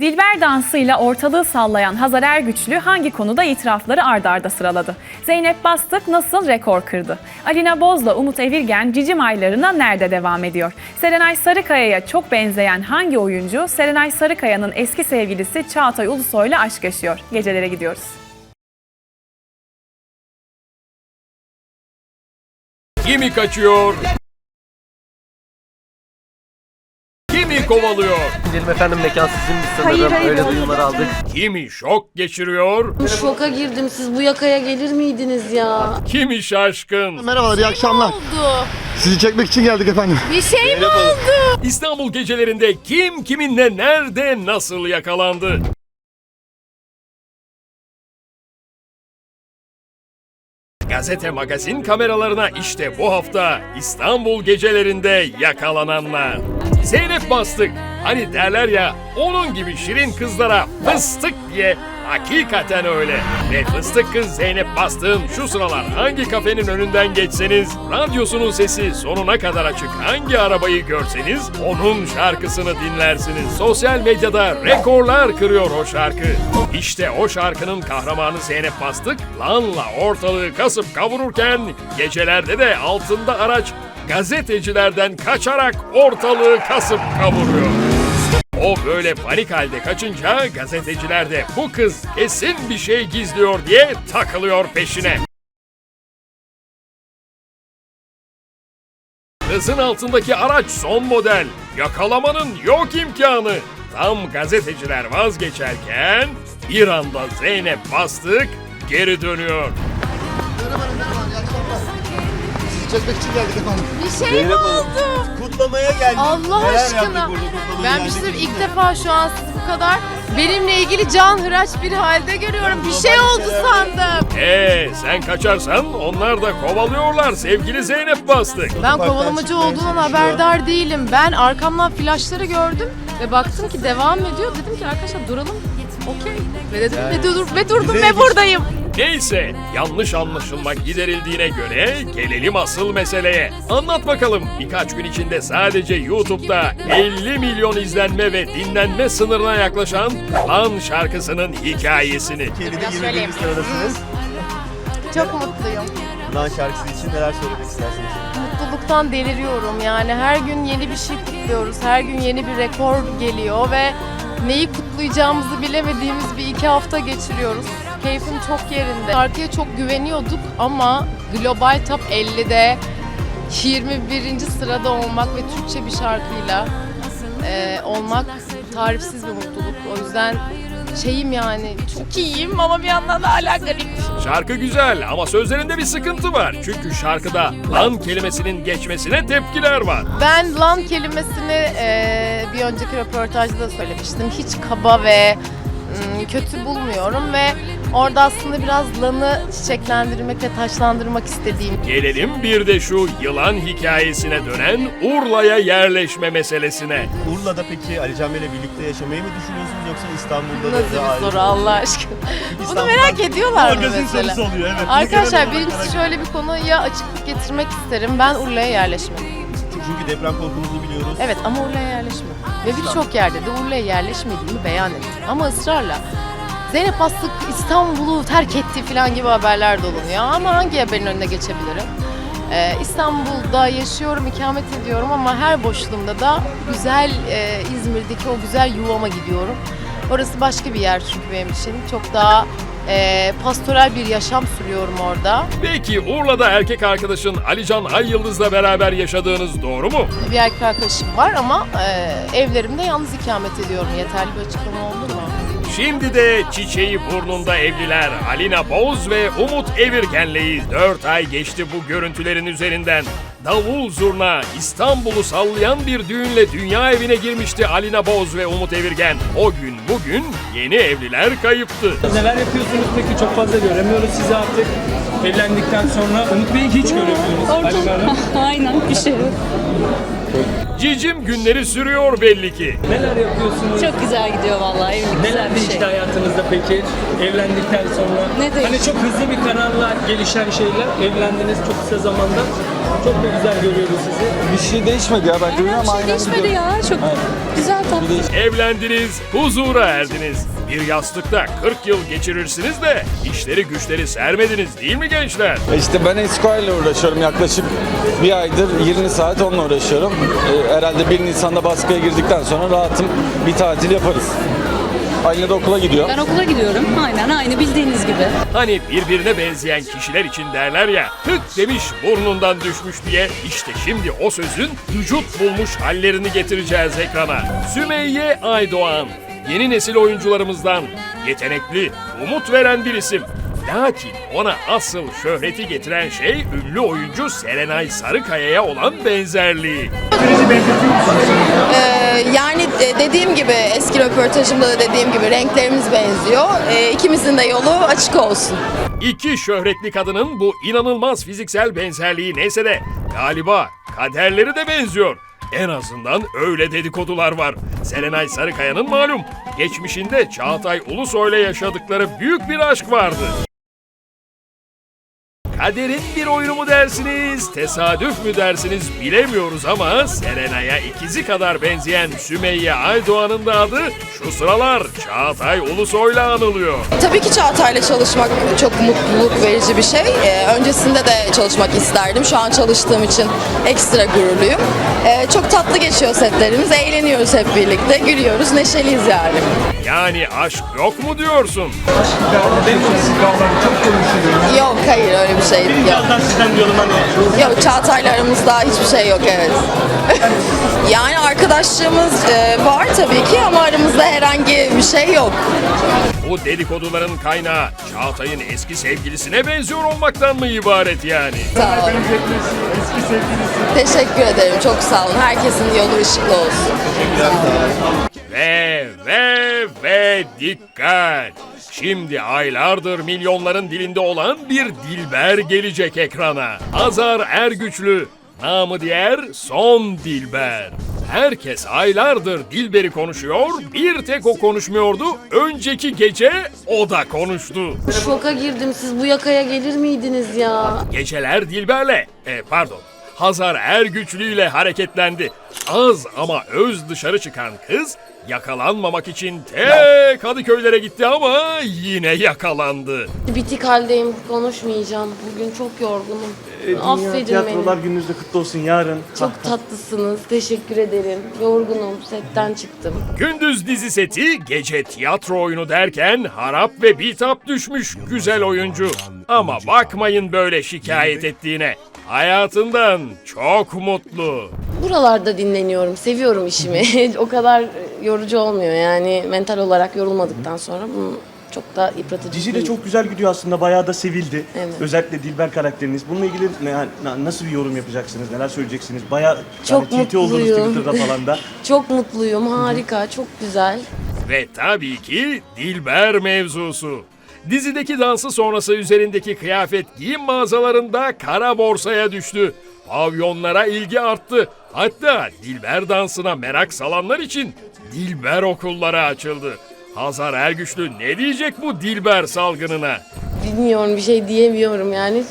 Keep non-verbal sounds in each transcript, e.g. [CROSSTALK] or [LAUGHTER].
Dilber dansıyla ortalığı sallayan Hazar Ergüçlü hangi konuda itirafları ardarda arda sıraladı? Zeynep Bastık nasıl rekor kırdı? Alina Boz'la Umut Evirgen cicim aylarına nerede devam ediyor? Serenay Sarıkaya'ya çok benzeyen hangi oyuncu Serenay Sarıkaya'nın eski sevgilisi Çağatay Ulusoy'la aşk yaşıyor? Gecelere gidiyoruz. Kimi kaçıyor? Kimi kovalıyor? Gidelim efendim mekan sizin biz sanırım öyle duyumlar aldık. Kimi şok geçiriyor? Şoka girdim. Siz bu yakaya gelir miydiniz ya? Kimi şaşkın? Merhabalar, iyi akşamlar. Sizi çekmek için geldik efendim. Bir şey mi oldu? İstanbul gecelerinde kim kiminle nerede nasıl yakalandı? Gazete magazin kameralarına işte bu hafta İstanbul gecelerinde yakalananlar. Zeynep Bastık, hani derler ya onun gibi şirin kızlara fıstık diye hakikaten öyle. Ve fıstık kız Zeynep Bastık'ın şu sıralar hangi kafenin önünden geçseniz, radyosunun sesi sonuna kadar açık hangi arabayı görseniz onun şarkısını dinlersiniz. Sosyal medyada rekorlar kırıyor o şarkı. İşte o şarkının kahramanı Zeynep Bastık, lanla ortalığı kasıp kavururken gecelerde de altında araç gazetecilerden kaçarak ortalığı kasıp kavuruyor. O böyle panik halde kaçınca gazeteciler de bu kız kesin bir şey gizliyor diye takılıyor peşine. Kızın altındaki araç son model. Yakalamanın yok imkanı. Tam gazeteciler vazgeçerken bir anda Zeynep Bastık geri dönüyor. Çekmek için geldik efendim. Bir şey mi oldu? Kutlamaya geldik. Allah Neler aşkına. burada Ben bir şey ilk defa şu an sizi bu kadar benimle ilgili can hıraç bir halde görüyorum. Bir şey oldu sandım. Ee sen kaçarsan onlar da kovalıyorlar sevgili Zeynep Bastık. Ben kovalamacı olduğundan haberdar değilim. Ben arkamdan flaşları gördüm ve baktım ki devam ediyor. Dedim ki arkadaşlar duralım. Okey. Ve dedim ve, dur, ve durdum ve buradayım. Neyse yanlış anlaşılma giderildiğine göre gelelim asıl meseleye. Anlat bakalım birkaç gün içinde sadece YouTube'da 50 milyon izlenme ve dinlenme sınırına yaklaşan Lan şarkısının hikayesini. Türkiye'de 21. sıradasınız. Çok mutluyum. Lan şarkısı için neler söylemek istersiniz? Mutluluktan deliriyorum. Yani her gün yeni bir şey kutluyoruz. Her gün yeni bir rekor geliyor ve neyi kutlayacağımızı bilemediğimiz bir iki hafta geçiriyoruz. Keyfim çok yerinde. Şarkıya çok güveniyorduk ama Global Top 50'de 21. sırada olmak ve Türkçe bir şarkıyla e, olmak tarifsiz bir mutluluk. O yüzden şeyim yani çok iyiyim ama bir yandan da hala garip. Şarkı güzel ama sözlerinde bir sıkıntı var. Çünkü şarkıda lan kelimesinin geçmesine tepkiler var. Ben lan kelimesini e, bir önceki röportajda da söylemiştim. Hiç kaba ve mm, kötü bulmuyorum ve orada aslında biraz lanı çiçeklendirmek ve taşlandırmak istediğim. Gelelim bir de şu yılan hikayesine dönen Urla'ya yerleşme meselesine. Urla'da peki Ali Can Bey'le birlikte yaşamayı mı düşünüyorsunuz yoksa İstanbul'da da Nasıl bir soru Allah aşkına. [LAUGHS] Bunu İstanbul'dan- merak ediyorlar mı Magazin mesela? sorusu oluyor evet. Arkadaşlar olarak birincisi merak şöyle bir konuya açıklık getirmek isterim. Ben Urla'ya yerleşmedim. Çünkü deprem korkunuzu biliyoruz. Evet ama Urla'ya yerleşmedim. Ve birçok yerde de Urla'ya yerleşmediğimi beyan ettim. Ama ısrarla Zeynep Bastık İstanbul'u terk etti falan gibi haberler dolanıyor. Ama hangi haberin önüne geçebilirim? Ee, İstanbul'da yaşıyorum, ikamet ediyorum ama her boşluğumda da güzel e, İzmir'deki o güzel yuvama gidiyorum. Orası başka bir yer çünkü benim için. Çok daha e, pastoral bir yaşam sürüyorum orada. Peki Urla'da erkek arkadaşın Alican Ay Yıldız'la beraber yaşadığınız doğru mu? Bir erkek arkadaşım var ama e, evlerimde yalnız ikamet ediyorum. Yeterli bir açıklama oldu mu? Şimdi de çiçeği burnunda evliler Alina Boz ve Umut Evirgen'leyiz. 4 ay geçti bu görüntülerin üzerinden. Davul zurna İstanbul'u sallayan bir düğünle dünya evine girmişti Alina Boz ve Umut Evirgen. O gün bugün yeni evliler kayıptı. Neler yapıyorsunuz peki? Çok fazla göremiyoruz sizi artık. Evlendikten sonra Umut Bey'i hiç göremiyoruz. [LAUGHS] Aynen bir şey yok. Cicim günleri sürüyor belli ki. Neler yapıyorsunuz? Çok güzel gidiyor vallahi evlilik Neler güzel bir değişti şey. hayatınızda peki evlendikten sonra? Ne değişti? Hani çok hızlı bir kararla gelişen şeyler. Evlendiniz çok kısa zamanda. Çok da güzel görüyoruz sizi. Bir şey değişmedi ya ben görüyorum ama aynen Değişmedi ya. Çok güzel tatlı. Evlendiniz, huzura erdiniz. Bir yastıkta 40 yıl geçirirsiniz de işleri güçleri sermediniz değil mi gençler? E İşte ben Esquire ile uğraşıyorum yaklaşık bir aydır 20 saat onunla uğraşıyorum. E, herhalde 1 Nisan'da baskıya girdikten sonra rahatım bir tatil yaparız. Aynı da okula gidiyor. Ben okula gidiyorum. Aynen aynı bildiğiniz gibi. Hani birbirine benzeyen kişiler için derler ya tık demiş burnundan düşmüş diye işte şimdi o sözün vücut bulmuş hallerini getireceğiz ekrana. Sümeyye Aydoğan yeni nesil oyuncularımızdan yetenekli, umut veren bir isim. Lakin ona asıl şöhreti getiren şey ünlü oyuncu Serenay Sarıkaya'ya olan benzerliği. yani e, dediğim gibi eski röportajımda da dediğim gibi renklerimiz benziyor. E, ikimizin de yolu açık olsun. İki şöhretli kadının bu inanılmaz fiziksel benzerliği neyse de galiba kaderleri de benziyor. En azından öyle dedikodular var. Serenay Sarıkaya'nın malum geçmişinde Çağatay Ulusoy'la yaşadıkları büyük bir aşk vardı. Kaderin bir oyunu mu dersiniz, tesadüf mü dersiniz bilemiyoruz ama Serenay'a ikizi kadar benzeyen Sümeyye Aydoğan'ın da adı şu sıralar Çağatay Ulusoy'la anılıyor. Tabii ki Çağatay'la çalışmak çok mutluluk verici bir şey. Ee, öncesinde de çalışmak isterdim. Şu an çalıştığım için ekstra gururluyum. Ee, çok tatlı geçiyor setlerimiz. Eğleniyoruz hep birlikte. Gülüyoruz, neşeliyiz yani. Yani aşk yok mu diyorsun? Yok hayır öyle bir şey yok. Birazdan sizden diyorum hani. Yok Çağatay'la aramızda hiçbir şey yok evet. [LAUGHS] yani arkadaşlığımız e, var tabii ki ama aramızda herhangi bir şey yok. Bu dedikoduların kaynağı Çağatay'ın eski sevgilisine benziyor olmaktan mı ibaret yani? Sağ olun. Teşekkür ederim. Çok sağ olun. Herkesin yolu ışıklı olsun. Ve ve ve dikkat! Şimdi aylardır milyonların dilinde olan bir Dilber gelecek ekrana. Hazar Ergüçlü, namı diğer Son Dilber. Herkes aylardır Dilber'i konuşuyor, bir tek o konuşmuyordu. Önceki gece o da konuştu. Şoka girdim. Siz bu yakaya gelir miydiniz ya? Geceler Dilber'le, e, pardon, Hazar Ergüçlü ile hareketlendi. Az ama öz dışarı çıkan kız yakalanmamak için tek Kadıköylere gitti ama yine yakalandı. Bitik haldeyim. Konuşmayacağım. Bugün çok yorgunum. Affedin Tiyatrolar beni. gününüzde kutlu olsun yarın. Çok [LAUGHS] tatlısınız. Teşekkür ederim. Yorgunum. Setten çıktım. Gündüz dizi seti, gece tiyatro oyunu derken harap ve bitap düşmüş güzel oyuncu. Ama bakmayın böyle şikayet ettiğine. Hayatından çok mutlu. Buralarda dinleniyorum. Seviyorum işimi. [LAUGHS] o kadar yorucu olmuyor yani. Mental olarak yorulmadıktan sonra bunun çok da yıpratıcı Dizi de değil. çok güzel gidiyor aslında. Bayağı da sevildi. Evet. Özellikle Dilber karakteriniz. Bununla ilgili ne, na- nasıl bir yorum yapacaksınız? Neler söyleyeceksiniz? Bayağı Çok yani TT oldunuz mutluyum. Twitter'da falan da. [LAUGHS] Çok mutluyum. Harika. Çok güzel. Ve tabii ki Dilber mevzusu. Dizideki dansı sonrası üzerindeki kıyafet giyim mağazalarında kara borsaya düştü. Pavyonlara ilgi arttı. Hatta Dilber dansına merak salanlar için Dilber okulları açıldı. Hazar Ergüçlü ne diyecek bu Dilber salgınına? Bilmiyorum bir şey diyemiyorum yani.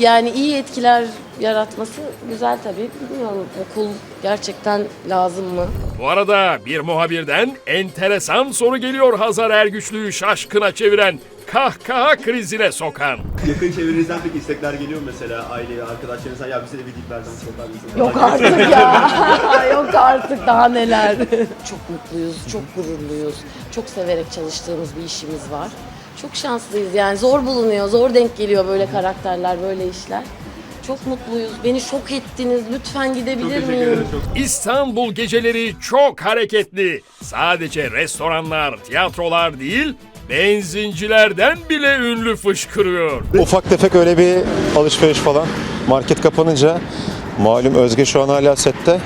Yani iyi etkiler yaratması güzel tabii. Bilmiyorum okul gerçekten lazım mı? Bu arada bir muhabirden enteresan soru geliyor Hazar Ergüçlü'yü şaşkına çeviren, kahkaha krizine sokan. Yakın çevrenizden peki istekler geliyor mu mesela aileye, arkadaşlarınıza ya bize de bir Dilber'den sokar mısınız? Yok artık [LAUGHS] ya. [LAUGHS] Yok artık daha neler. çok mutluyuz, çok gururluyuz. Çok severek çalıştığımız bir işimiz var. Çok şanslıyız yani zor bulunuyor, zor denk geliyor böyle karakterler, böyle işler. Çok mutluyuz. Beni şok ettiniz. Lütfen gidebilir miyim? İstanbul geceleri çok hareketli. Sadece restoranlar, tiyatrolar değil, benzincilerden bile ünlü fışkırıyor. Ufak tefek öyle bir alışveriş falan. Market kapanınca malum Özge şu an hala sette.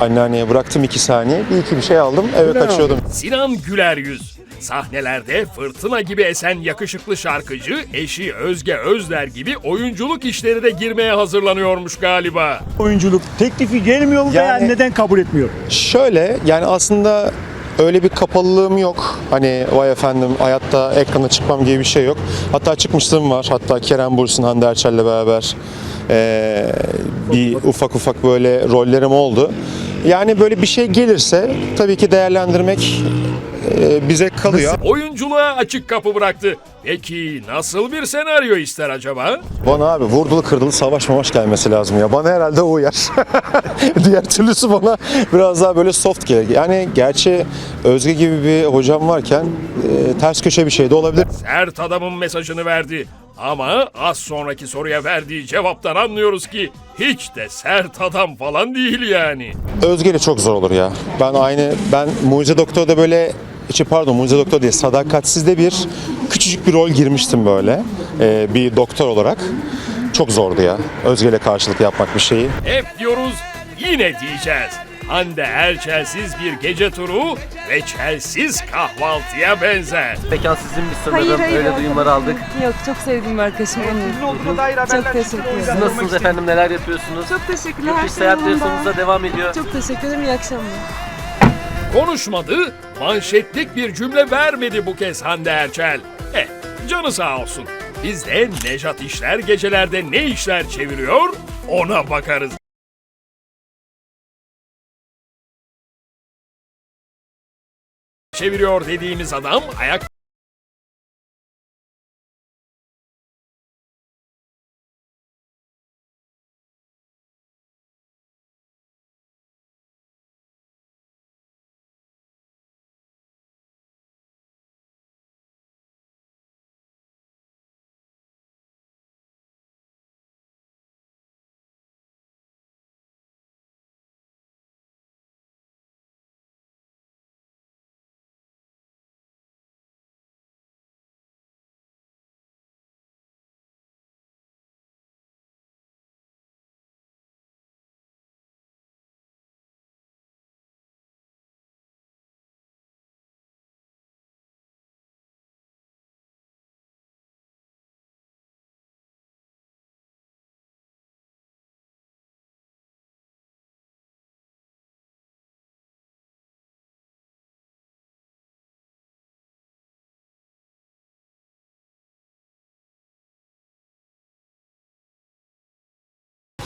Anneanneye bıraktım iki saniye. Bir iki bir şey aldım eve kaçıyordum. Sinan Güler Yüz. Sahnelerde fırtına gibi esen yakışıklı şarkıcı eşi Özge Özler gibi oyunculuk işleri de girmeye hazırlanıyormuş galiba. Oyunculuk teklifi gelmiyor mu Yani- neden kabul etmiyor? Şöyle yani aslında öyle bir kapalılığım yok. Hani vay efendim hayatta ekrana çıkmam gibi bir şey yok. Hatta çıkmışlığım var. Hatta Kerem Bursun, Hande Erçel'le beraber ee, bir ufak ufak böyle rollerim oldu. Yani böyle bir şey gelirse tabii ki değerlendirmek ee, bize kalıyor. Oyunculuğa açık kapı bıraktı. Peki nasıl bir senaryo ister acaba? Bana abi vurdulu kırdılı savaş mavaş gelmesi lazım ya. Bana herhalde o uyar. [LAUGHS] Diğer türlüsü bana biraz daha böyle soft gelir. Yani gerçi Özge gibi bir hocam varken e, ters köşe bir şey de olabilir. Sert adamın mesajını verdi. Ama az sonraki soruya verdiği cevaptan anlıyoruz ki hiç de sert adam falan değil yani. İle çok zor olur ya. Ben aynı ben Mucize Doktor'da böyle içi pardon Mucize Doktor değil Sadakatsiz'de bir küçücük bir rol girmiştim böyle e, bir doktor olarak. Çok zordu ya. Özge ile karşılık yapmak bir şeyi. Hep diyoruz yine diyeceğiz. Hande Erçelsiz bir gece turu reçelsiz kahvaltıya benzer. Mekan sizinmiş sanırım. Öyle duyumları aldık. Yok çok sevdiğim arkadaşım onu. Çok teşekkür Siz ederim. nasılsınız efendim? Neler yapıyorsunuz? Çok teşekkürler. Yurt Her dışı şey seyahatleri yolunda. sonunuzda devam ediyor. Çok teşekkür ederim. İyi akşamlar. Konuşmadı, manşetlik bir cümle vermedi bu kez Hande Erçel. Eh, canı sağ olsun. Biz de Nejat İşler gecelerde ne işler çeviriyor ona bakarız. Çeviriyor dediğimiz adam ayak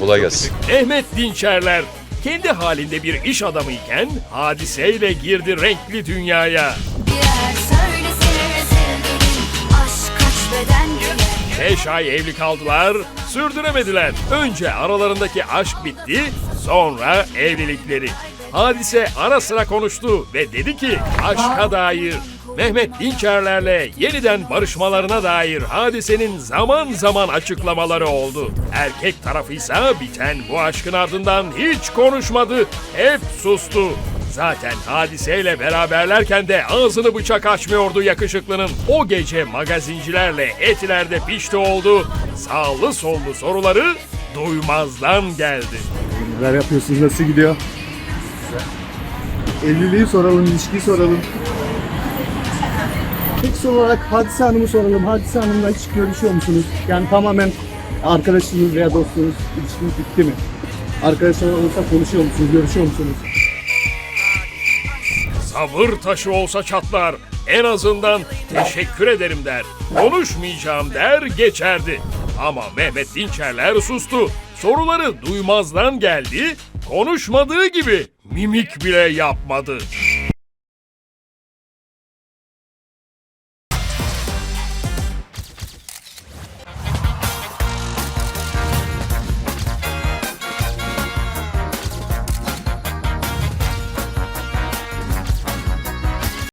Kolay gelsin. Mehmet Dinçerler kendi halinde bir iş adamıyken hadiseyle girdi renkli dünyaya. Aşk kaç beden giyer 5 ay evli kaldılar, sürdüremediler. Önce aralarındaki aşk bitti, sonra evlilikleri. Hadise ara sıra konuştu ve dedi ki aşka dair Mehmet Dinçerlerle yeniden barışmalarına dair hadisenin zaman zaman açıklamaları oldu. Erkek tarafıysa biten bu aşkın ardından hiç konuşmadı, hep sustu. Zaten hadiseyle beraberlerken de ağzını bıçak açmıyordu yakışıklının. O gece magazincilerle etilerde pişti oldu. Sağlı sollu soruları duymazdan geldi. Neler yapıyorsunuz? Nasıl gidiyor? Evliliği soralım, ilişkiyi soralım. Peki son olarak Hadise Hanım'ı soralım. Hadise Hanım'la hiç görüşüyor musunuz? Yani tamamen arkadaşınız veya dostunuz ilişkiniz bitti mi? Arkadaşlar olursa konuşuyor musunuz, görüşüyor musunuz? Sabır taşı olsa çatlar. En azından teşekkür ederim der. Konuşmayacağım der geçerdi. Ama Mehmet Dinçerler sustu. Soruları duymazdan geldi. Konuşmadığı gibi mimik bile yapmadı.